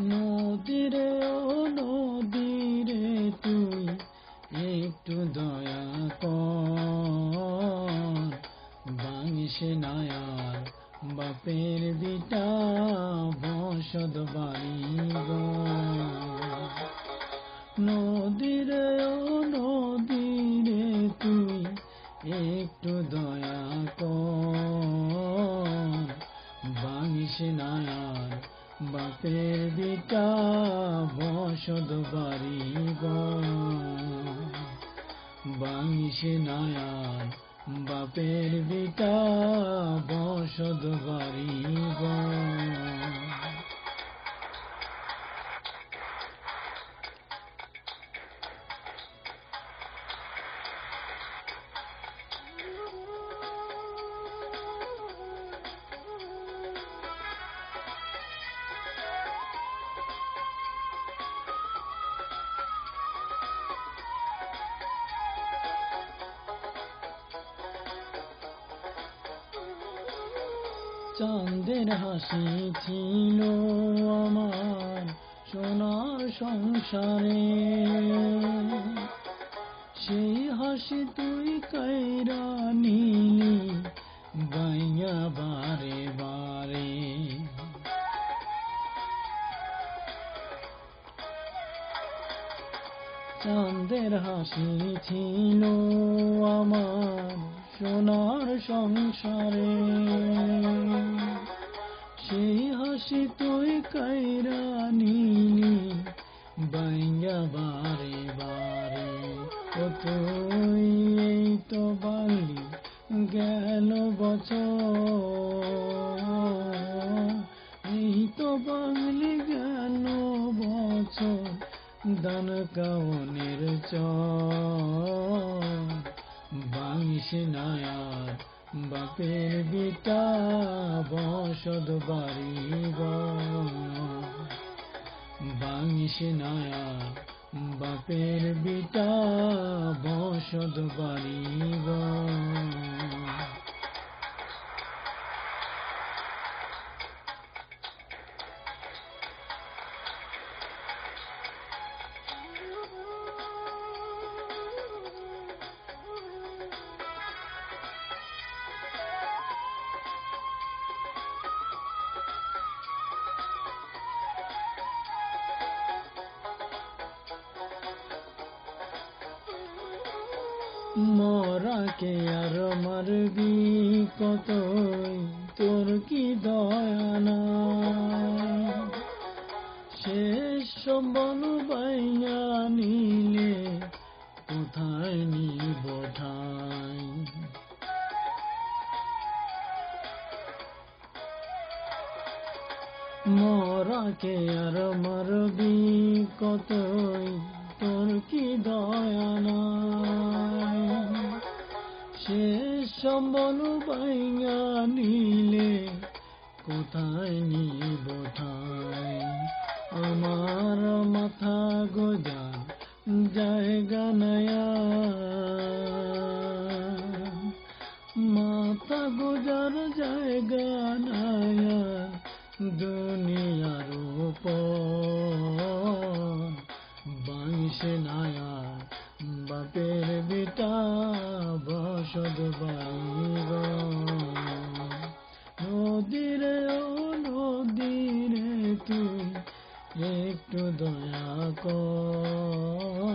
নদীরে ও নদীরে তুই একটু দয়া কর। বাংশ নায়ার বাপের বিটা বসত বাড়ি নদীরে ও নদীরে তুই একটু দয়া কর। বাংশ বিটা বসত বাড়ি বাংশে নায়ার বাপের বিটা বসত বাড়ি চাঁদের হাসি ছিল আমার সোনার সংসারে। সেই হাসি তুই কাইরা নিলি বাইয়া বারে বারে। চাঁদের হাসি ছিল আমার সোনার সংসারে। সেই হাসি তুই কাইরা নিলি বাইয়া বারে বারে। ও তুই এই তো বাংলি, গেল বছর। এই তো বাংলি, গেল বছর। দান কাউনের চর, বাংশ নায়ার বাপের বিটা বসদ বাড়ি বাংশ নায়ার বাপের বিটা বসদ বাড়ি মরাকে আর মারবি কতই? তোর কি দয়া নাই? শেষ সম্বল বাইয়া নিলে কোথায় নিব ঠাই মরাকে আর মারবি কতই? তোর কি দয়া নাই? শেষ সম্বল বাইয়া নিলে, কোথায় নিব ঠাই? আমার মাথা গোজার জায়গা নয়া মাথা গোজার জায়গা নয়া দুনিয়ার উপর। বাংশ নায়া বাপের বিটা বসদ বাড়ি